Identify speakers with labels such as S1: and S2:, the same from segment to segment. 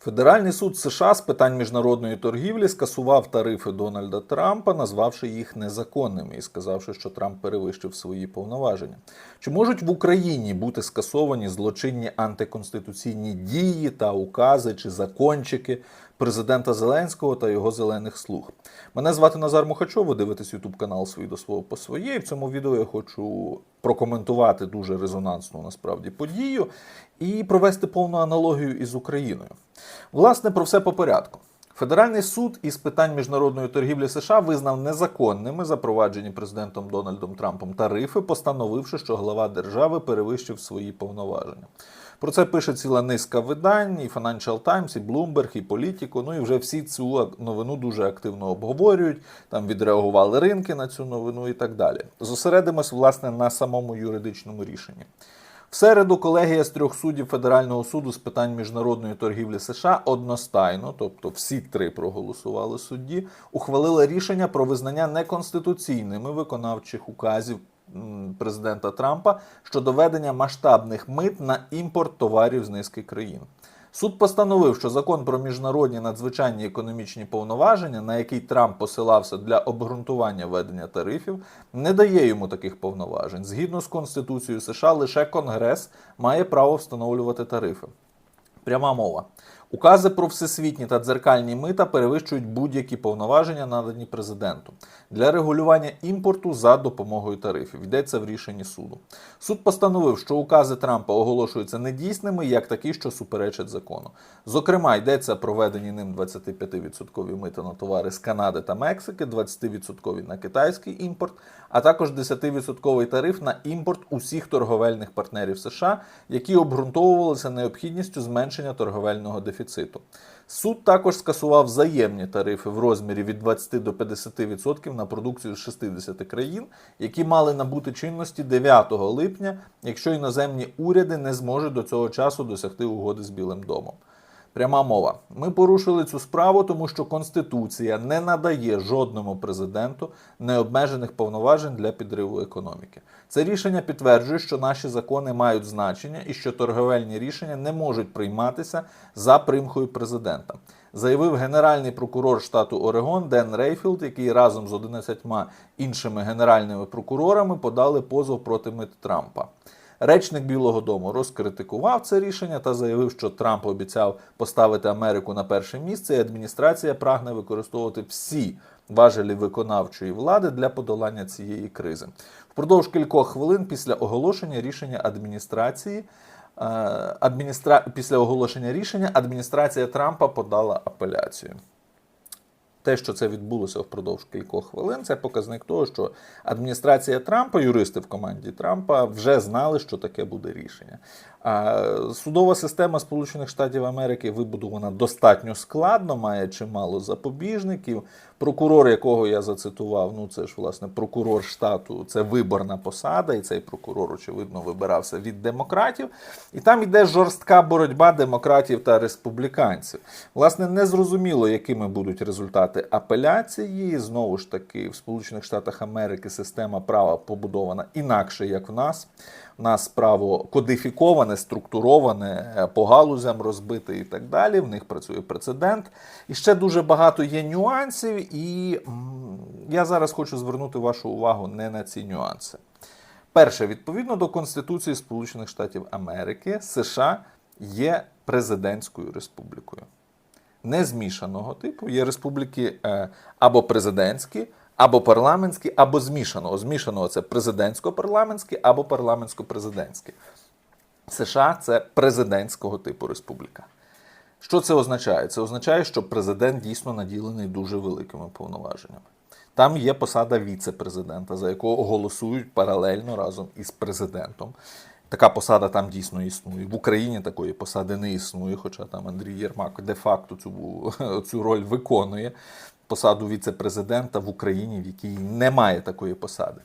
S1: Федеральний суд США з питань міжнародної торгівлі скасував тарифи Дональда Трампа, назвавши їх незаконними і сказавши, що Трамп перевищив свої повноваження. Чи можуть в Україні бути скасовані злочинні антиконституційні дії та укази чи закончики президента Зеленського та його зелених слуг? Мене звати Назар Мухачов, ви дивитесь Ютуб канал свій до свого по своє. І в цьому відео я хочу прокоментувати дуже резонансну насправді подію і провести повну аналогію із Україною. Власне, про все по порядку. Федеральний суд із питань міжнародної торгівлі США визнав незаконними запроваджені президентом Дональдом Трампом тарифи, постановивши, що глава держави перевищив свої повноваження. Про це пише ціла низка видань, і Financial Times, і Bloomberg, і Politico. Ну і вже всі цю новину дуже активно обговорюють. Там відреагували ринки на цю новину і так далі. Зосередимось, власне, на самому юридичному рішенні. В середу колегія з трьох суддів Федерального суду з питань міжнародної торгівлі США одностайно, тобто всі три проголосували судді, ухвалили рішення про визнання неконституційними виконавчих указів президента Трампа щодо ведення масштабних мит на імпорт товарів з низки країн. Суд постановив, що закон про міжнародні надзвичайні економічні повноваження, на який Трамп посилався для обґрунтування ведення тарифів, не дає йому таких повноважень. Згідно з Конституцією США, лише Конгрес має право встановлювати тарифи. Пряма мова. Укази про всесвітні та дзеркальні мита перевищують будь-які повноваження, надані президенту для регулювання імпорту за допомогою тарифів. Йдеться в рішенні суду. Суд постановив, що укази Трампа оголошуються недійсними як такі, що суперечать закону. Зокрема, йдеться про введені ним 25% мита на товари з Канади та Мексики, 20% на китайський імпорт, а також 10% тариф на імпорт усіх торговельних партнерів США, які обґрунтовувалися необхідністю зменшення торговельного дефіциту. Суд також скасував взаємні тарифи в розмірі від 20 до 50% на продукцію з 60 країн, які мали набути чинності 9 липня, якщо іноземні уряди не зможуть до цього часу досягти угоди з Білим домом. Пряма мова. Ми порушили цю справу, тому що Конституція не надає жодному президенту необмежених повноважень для підриву економіки. Це рішення підтверджує, що наші закони мають значення і що торговельні рішення не можуть прийматися за примхою президента. Заявив генеральний прокурор штату Орегон Ден Рейфілд, який разом з 11 іншими генеральними прокурорами подали позов проти Мит Трампа. Речник Білого Дому розкритикував це рішення та заявив, що Трамп обіцяв поставити Америку на перше місце, і адміністрація прагне використовувати всі важелі виконавчої влади для подолання цієї кризи. Впродовж кількох хвилин після оголошення рішення адміністрації. е, Адміністра... Після оголошення рішення адміністрація Трампа подала апеляцію. Те, що це відбулося впродовж кількох хвилин, це показник того, що адміністрація Трампа, юристи в команді Трампа, вже знали, що таке буде рішення. Судова система Сполучених Штатів Америки вибудована достатньо складно, має чимало запобіжників. Прокурор, якого я зацитував, ну це ж власне прокурор штату, це виборна посада, і цей прокурор, очевидно, вибирався від демократів. І там йде жорстка боротьба демократів та республіканців. Власне, незрозуміло, якими будуть результати апеляції. Знову ж таки, в Сполучених Штатах Америки система права побудована інакше, як в нас. У нас право кодифіковане, структуроване, е, по галузям розбите і так далі. В них працює прецедент. І ще дуже багато є нюансів, і я зараз хочу звернути вашу увагу не на ці нюанси. Перше, відповідно до Конституції Сполучених Штатів Америки, США є президентською республікою. Не змішаного типу. Є республіки е, або президентські, або парламентські, або змішаного. Змішаного це президентсько-парламентські або парламентсько-президентські. США це президентського типу республіка. Що це означає? Це означає, що президент дійсно наділений дуже великими повноваженнями. Там є посада віце-президента, за якого голосують паралельно разом із президентом. Така посада там дійсно існує. В Україні такої посади не існує, хоча там Андрій Єрмак де-факто цю, цю роль виконує. Посаду віце-президента в Україні, в якій немає такої посади.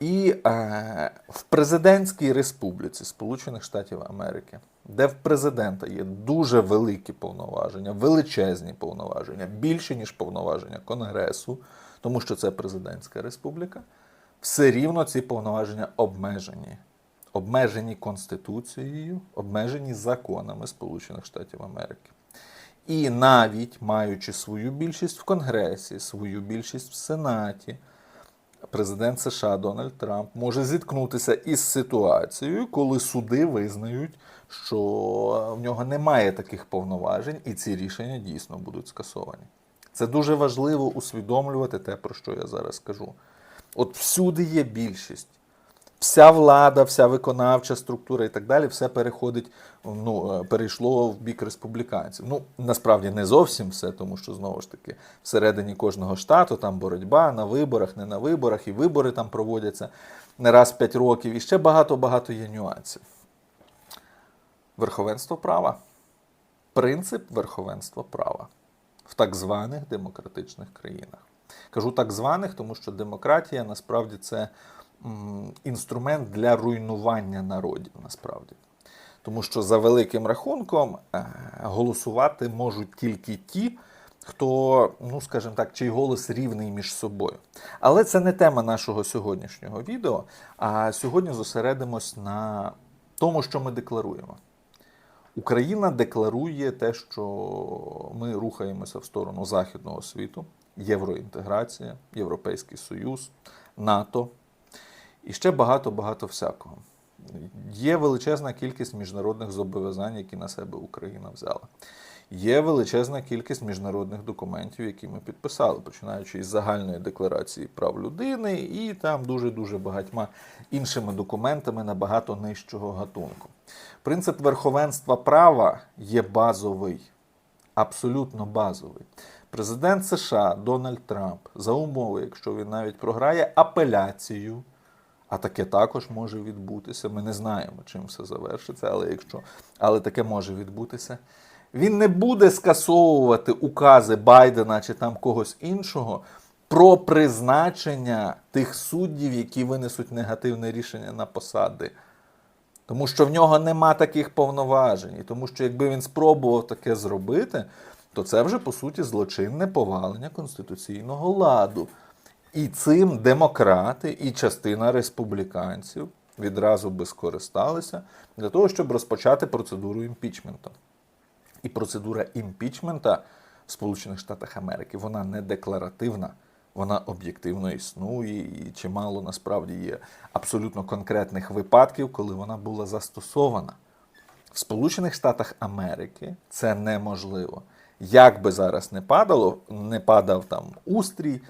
S1: І е, в президентській республіці Сполучених Штатів Америки, де в президента є дуже великі повноваження, величезні повноваження, більше ніж повноваження Конгресу, тому що це президентська республіка, все рівно ці повноваження обмежені. Обмежені Конституцією, обмежені законами Сполучених Штатів Америки. І навіть маючи свою більшість в Конгресі, свою більшість в Сенаті, президент США Дональд Трамп може зіткнутися із ситуацією, коли суди визнають, що в нього немає таких повноважень, і ці рішення дійсно будуть скасовані. Це дуже важливо усвідомлювати те, про що я зараз кажу. От всюди є більшість. Вся влада, вся виконавча структура і так далі, все переходить, ну, е, перейшло в бік республіканців. Ну, насправді не зовсім все, тому що знову ж таки всередині кожного штату там боротьба на виборах, не на виборах, і вибори там проводяться не раз в 5 років, і ще багато-багато є нюансів. Верховенство права. Принцип верховенства права в так званих демократичних країнах. Кажу так званих, тому що демократія насправді це інструмент для руйнування народів. Насправді. Тому що за великим рахунком е, голосувати можуть тільки ті, хто, ну скажімо так, чий голос рівний між собою. Але це не тема нашого сьогоднішнього відео. А сьогодні зосередимось на тому, що ми декларуємо. Україна декларує те, що ми рухаємося в сторону західного світу, євроінтеграція, Європейський Союз, НАТО і ще багато-багато всякого. Є величезна кількість міжнародних зобов'язань, які на себе Україна взяла. Є величезна кількість міжнародних документів, які ми підписали, починаючи із загальної декларації прав людини і там дуже-дуже багатьма іншими документами набагато нижчого гатунку. Принцип верховенства права є базовий, абсолютно базовий. Президент США Дональд Трамп за умови, якщо він навіть програє апеляцію, а таке також може відбутися. Ми не знаємо, чим все завершиться, але якщо але таке може відбутися. Він не буде скасовувати укази Байдена чи там когось іншого про призначення тих суддів, які винесуть негативне рішення на посади. Тому що в нього нема таких повноважень. І тому що якби він спробував таке зробити, то це вже по суті злочинне повалення конституційного ладу. І цим демократи і частина республіканців відразу би скористалися для того, щоб розпочати процедуру імпічменту. І процедура імпічмента в Сполучених Штатах Америки вона не декларативна, вона об'єктивно існує, і чимало насправді є абсолютно конкретних випадків, коли вона була застосована. В Сполучених Штатах Америки це неможливо. Як би зараз не падало, не падав там устрій,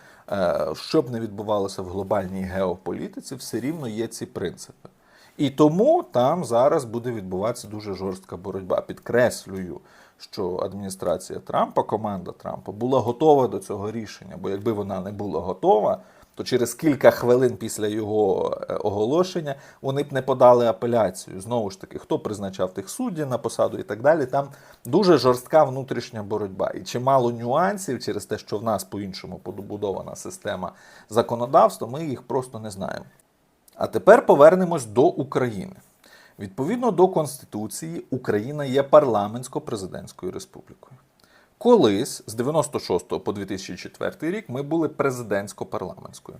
S1: що б не відбувалося в глобальній геополітиці, все рівно є ці принципи. І тому там зараз буде відбуватися дуже жорстка боротьба. Підкреслюю, що адміністрація Трампа, команда Трампа, була готова до цього рішення. Бо якби вона не була готова, то через кілька хвилин після його е, оголошення вони б не подали апеляцію. Знову ж таки, хто призначав тих суддів на посаду і так далі. Там дуже жорстка внутрішня боротьба. І чимало нюансів через те, що в нас по-іншому побудована система законодавства, ми їх просто не знаємо. А тепер повернемось до України. Відповідно до Конституції, Україна є парламентсько-президентською республікою. Колись з 96 по 2004 рік ми були президентсько-парламентською.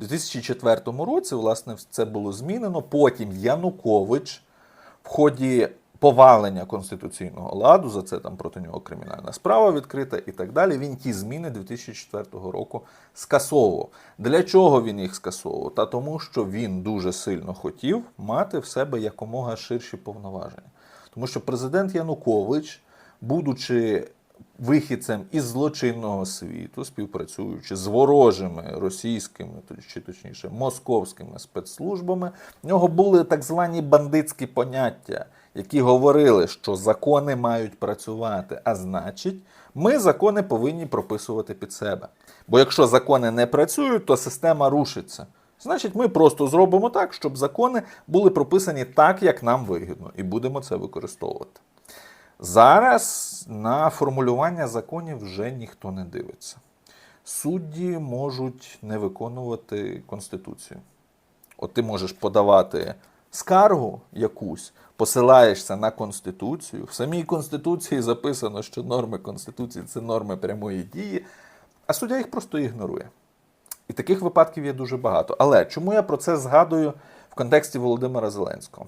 S1: У 2004 році, власне, це було змінено. Потім Янукович в ході повалення конституційного ладу, за це там проти нього кримінальна справа відкрита і так далі. Він ті зміни 2004 року скасовував. Для чого він їх скасовував? Та тому, що він дуже сильно хотів мати в себе якомога ширші повноваження. Тому що президент Янукович, будучи вихідцем із злочинного світу, співпрацюючи з ворожими російськими, чи точніше московськими спецслужбами, в нього були так звані бандитські поняття, які говорили, що закони мають працювати, а значить, ми закони повинні прописувати під себе. Бо якщо закони не працюють, то система рушиться. Значить, ми просто зробимо так, щоб закони були прописані так, як нам вигідно, і будемо це використовувати. Зараз на формулювання законів вже ніхто не дивиться. Судді можуть не виконувати Конституцію. От ти можеш подавати скаргу якусь, посилаєшся на Конституцію. В самій Конституції записано, що норми Конституції це норми прямої дії, а суддя їх просто ігнорує. І таких випадків є дуже багато. Але чому я про це згадую в контексті Володимира Зеленського?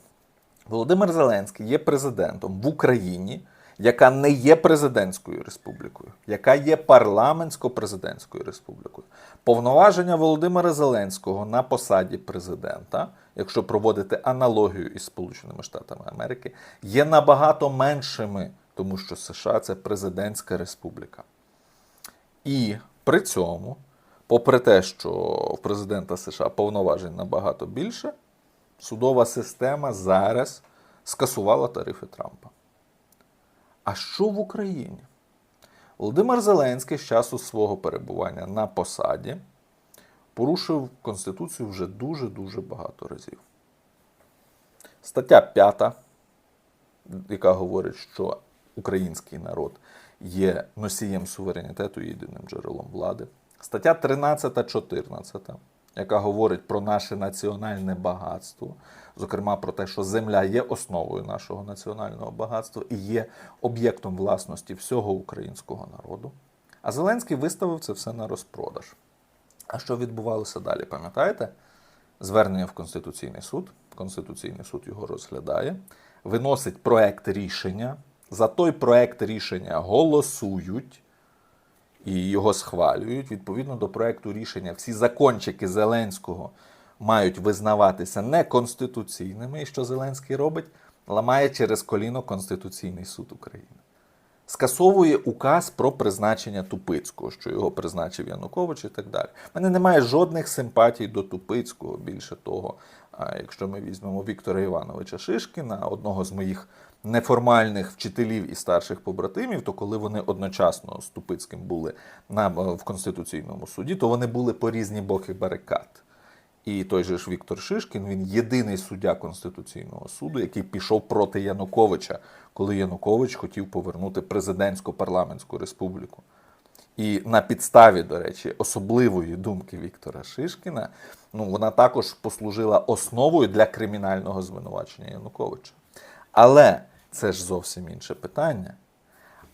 S1: Володимир Зеленський є президентом в Україні, яка не є президентською республікою, яка є парламентсько-президентською республікою. Повноваження Володимира Зеленського на посаді президента, якщо проводити аналогію із Сполученими Штатами Америки, є набагато меншими, тому що США це президентська республіка. І при цьому, попри те, що в президента США повноважень набагато більше, судова система зараз скасувала тарифи Трампа. А що в Україні? Володимир Зеленський з часу свого перебування на посаді порушив Конституцію вже дуже-дуже багато разів. Стаття 5, яка говорить, що український народ є носієм суверенітету і єдиним джерелом влади. Стаття 13-14, яка говорить про наше національне багатство, зокрема про те, що земля є основою нашого національного багатства і є об'єктом власності всього українського народу. А Зеленський виставив це все на розпродаж. А що відбувалося далі? Пам'ятаєте? Звернення в Конституційний суд. Конституційний суд його розглядає, виносить проект рішення. За той проект рішення голосують і його схвалюють. Відповідно до проекту рішення, всі закончики Зеленського мають визнаватися неконституційними. І що Зеленський робить? Ламає через коліно Конституційний суд України. Скасовує указ про призначення Тупицького, що його призначив Янукович і так далі. У мене немає жодних симпатій до Тупицького. Більше того, якщо ми візьмемо Віктора Івановича Шишкіна, одного з моїх неформальних вчителів і старших побратимів, то коли вони одночасно з Тупицьким були на, в Конституційному суді, то вони були по різні боки барикад. І той же ж Віктор Шишкін, він єдиний суддя Конституційного суду, який пішов проти Януковича, коли Янукович хотів повернути президентсько-парламентську республіку. І на підставі, до речі, особливої думки Віктора Шишкіна, ну вона також послужила основою для кримінального звинувачення Януковича. Але це ж зовсім інше питання.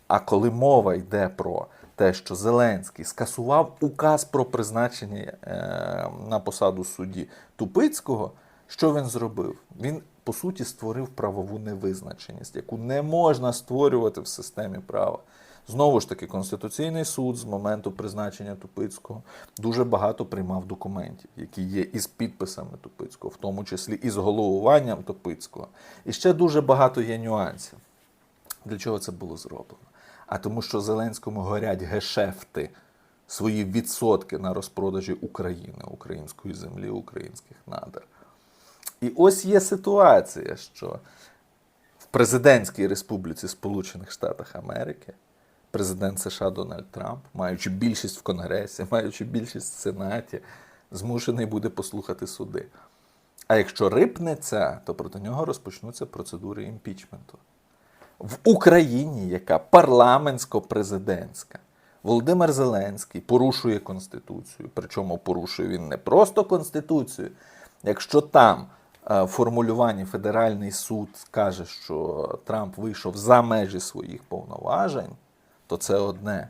S1: А коли мова йде про те, що Зеленський скасував указ про призначення е, на посаду судді Тупицького, що він зробив? Він, по суті, створив правову невизначеність, яку не можна створювати в системі права. Знову ж таки, Конституційний суд з моменту призначення Тупицького дуже багато приймав документів, які є із підписами Тупицького, в тому числі і з головуванням Тупицького. І ще дуже багато є нюансів. Для чого це було зроблено? А тому, що Зеленському горять гешефти, свої відсотки на розпродажі України, української землі, українських надр. І ось є ситуація, що в президентській республіці Сполучених Штатів Америки президент США Дональд Трамп, маючи більшість в Конгресі, маючи більшість в Сенаті, змушений буде послухати суди. А якщо рипнеться, то проти нього розпочнуться процедури імпічменту. В Україні, яка парламентсько-президентська, Володимир Зеленський порушує Конституцію. Причому порушує він не просто Конституцію. Якщо там е, в формулюванні Федеральний суд каже, що Трамп вийшов за межі своїх повноважень, то це одне.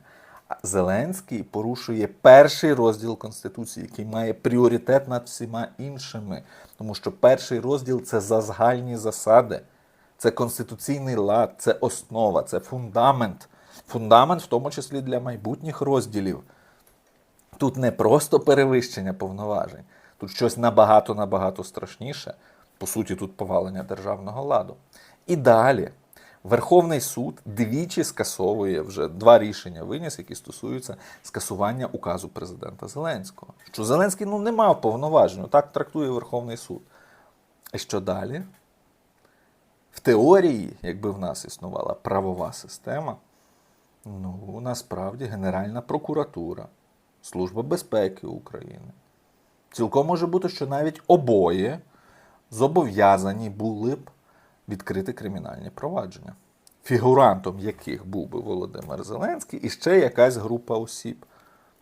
S1: Зеленський порушує перший розділ Конституції, який має пріоритет над всіма іншими. Тому що перший розділ це за загальні засади, це конституційний лад, це основа, це фундамент. Фундамент, в тому числі для майбутніх розділів. Тут не просто перевищення повноважень, тут щось набагато-набагато страшніше. По суті, тут повалення державного ладу. І далі. Верховний суд двічі скасовує вже два рішення виніс, які стосуються скасування указу президента Зеленського. Що Зеленський ну, не мав повноважень, так трактує Верховний суд. І що далі? В теорії, якби в нас існувала правова система, ну насправді Генеральна прокуратура, Служба безпеки України. Цілком може бути, що навіть обоє зобов'язані були б відкрити кримінальні провадження, фігурантом яких був би Володимир Зеленський і ще якась група осіб.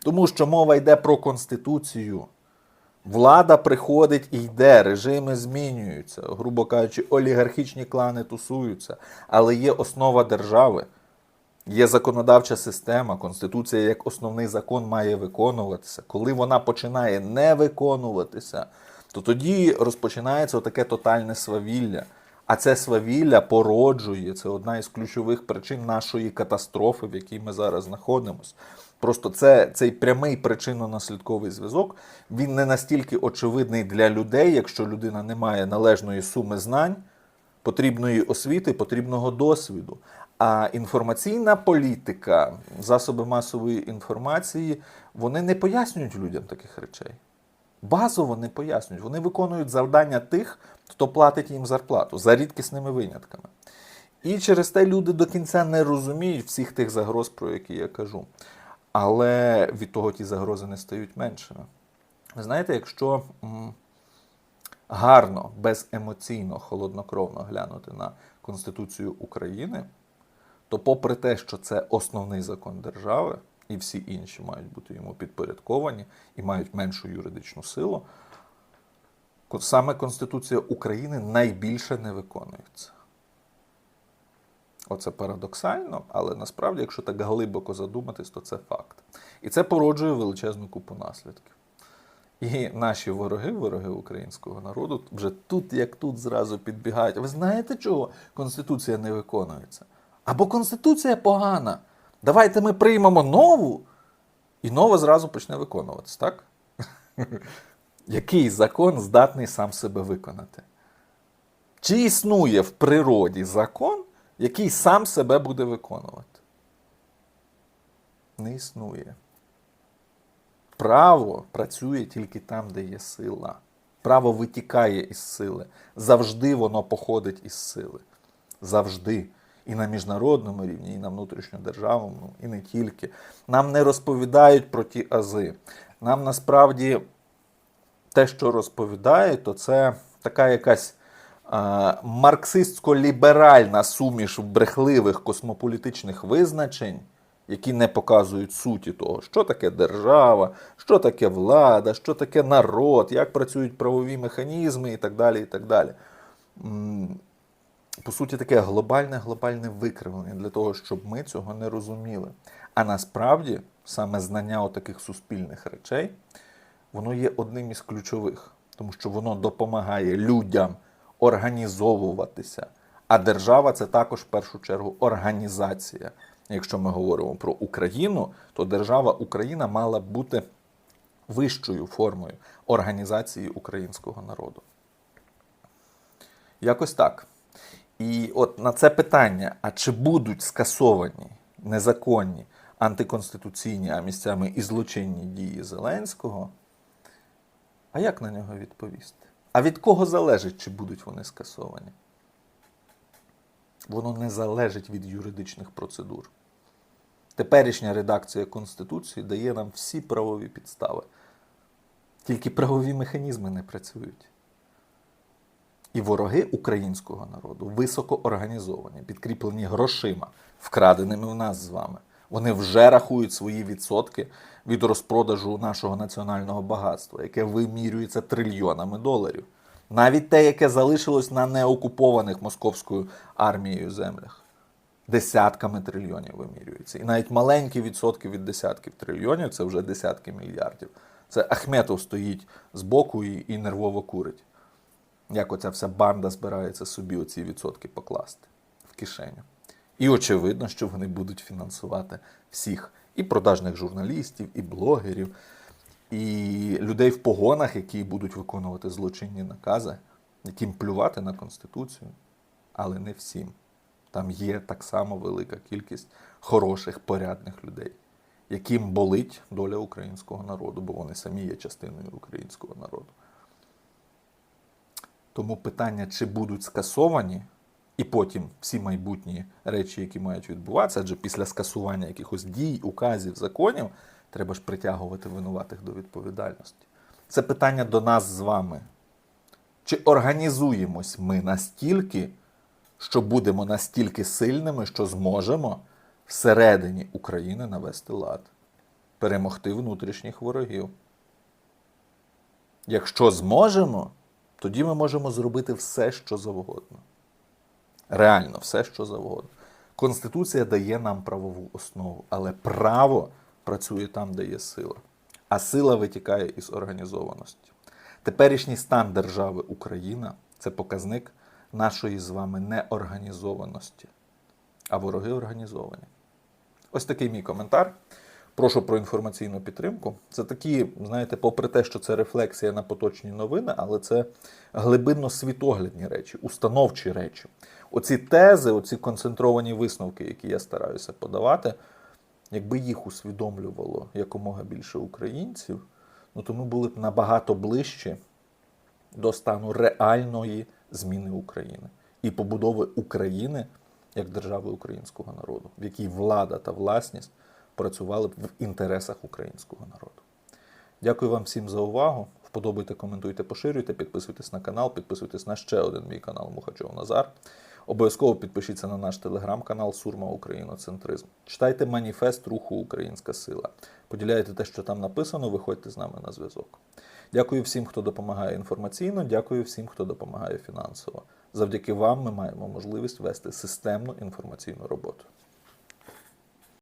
S1: Тому що мова йде про Конституцію. Влада приходить і йде, режими змінюються, грубо кажучи, олігархічні клани тусуються, але є основа держави, є законодавча система, Конституція як основний закон має виконуватися. Коли вона починає не виконуватися, то тоді розпочинається таке тотальне свавілля. А це свавілля породжує. Це одна із ключових причин нашої катастрофи, в якій ми зараз знаходимося. Просто це, цей прямий причинно-наслідковий зв'язок він не настільки очевидний для людей, якщо людина не має належної суми знань, потрібної освіти, потрібного досвіду. А інформаційна політика, засоби масової інформації, вони не пояснюють людям таких речей. Базово не пояснюють. Вони виконують завдання тих, хто платить їм зарплату за рідкісними винятками. І через те люди до кінця не розуміють всіх тих загроз, про які я кажу. Але від того ті загрози не стають меншими. Ви знаєте, якщо гарно, беземоційно, холоднокровно глянути на Конституцію України, то попри те, що це основний закон держави, і всі інші мають бути йому підпорядковані і мають меншу юридичну силу, саме Конституція України найбільше не виконується. Оце парадоксально, але насправді, якщо так глибоко задуматись, то це факт. І це породжує величезну купу наслідків. І наші вороги, вороги українського народу, вже тут, як тут, зразу підбігають. Ви знаєте, чого Конституція не виконується? Або Конституція погана. Давайте ми приймемо нову, і нова зразу почне виконуватись, так? Який закон здатний сам себе виконати? Чи існує в природі закон, який сам себе буде виконувати? Не існує. Право працює тільки там, де є сила. Право витікає із сили. Завжди воно походить із сили. Завжди. І на міжнародному рівні, і на внутрішньодержавному, і не тільки. Нам не розповідають про ті ази. Нам насправді те, що розповідають, то це така якась е, марксистсько-ліберальна суміш брехливих космополітичних визначень, які не показують суті того, що таке держава, що таке влада, що таке народ, як працюють правові механізми і так далі. І так далі. По суті, таке глобальне глобальне викривлення для того, щоб ми цього не розуміли. А насправді саме знання таких суспільних речей воно є одним із ключових, тому що воно допомагає людям організовуватися. А держава це також в першу чергу організація. Якщо ми говоримо про Україну, то держава Україна мала б бути вищою формою організації українського народу. Якось так. І от на це питання: а чи будуть скасовані незаконні, антиконституційні, а місцями і злочинні дії Зеленського? А як на нього відповісти? А від кого залежить, чи будуть вони скасовані? Воно не залежить від юридичних процедур. Теперішня редакція Конституції дає нам всі правові підстави. Тільки правові механізми не працюють. І вороги українського народу високо організовані, підкріплені грошима, вкраденими в нас з вами. Вони вже рахують свої відсотки від розпродажу нашого національного багатства, яке вимірюється трильйонами доларів. Навіть те, яке залишилось на неокупованих московською армією землях. Десятками трильйонів вимірюється. І навіть маленькі відсотки від десятків трильйонів це вже десятки мільярдів. Це Ахметов стоїть збоку і, і нервово курить. Як оця вся банда збирається собі оці відсотки покласти в кишеню. І очевидно, що вони будуть фінансувати всіх і продажних журналістів, і блогерів, і людей в погонах, які будуть виконувати злочинні накази, яким плювати на Конституцію, але не всім. Там є так само велика кількість хороших, порядних людей, яким болить доля українського народу, бо вони самі є частиною українського народу. Тому питання, чи будуть скасовані, і потім всі майбутні речі, які мають відбуватися, адже після скасування якихось дій, указів, законів, треба ж притягувати винуватих до відповідальності. Це питання до нас з вами. Чи організуємось ми настільки, що будемо настільки сильними, що зможемо всередині України навести лад, перемогти внутрішніх ворогів? Якщо зможемо, тоді ми можемо зробити все, що завгодно. Реально, все, що завгодно. Конституція дає нам правову основу, але право працює там, де є сила. А сила витікає із організованості. Теперішній стан держави Україна це показник нашої з вами неорганізованості. А вороги організовані. Ось такий мій коментар. Прошу про інформаційну підтримку. Це такі, знаєте, попри те, що це рефлексія на поточні новини, але це глибинно світоглядні речі, установчі речі. Оці тези, оці концентровані висновки, які я стараюся подавати, якби їх усвідомлювало якомога більше українців, ну то ми були б набагато ближче до стану реальної зміни України і побудови України як держави українського народу, в якій влада та власність працювали б в інтересах українського народу. Дякую вам всім за увагу. Вподобайте, коментуйте, поширюйте, підписуйтесь на канал, підписуйтесь на ще один мій канал Мухачов Назар. Обов'язково підпишіться на наш телеграм-канал Сурма Україноцентризм. Читайте маніфест руху Українська сила. Поділяйте те, що там написано, виходьте з нами на зв'язок. Дякую всім, хто допомагає інформаційно, дякую всім, хто допомагає фінансово. Завдяки вам ми маємо можливість вести системну інформаційну роботу.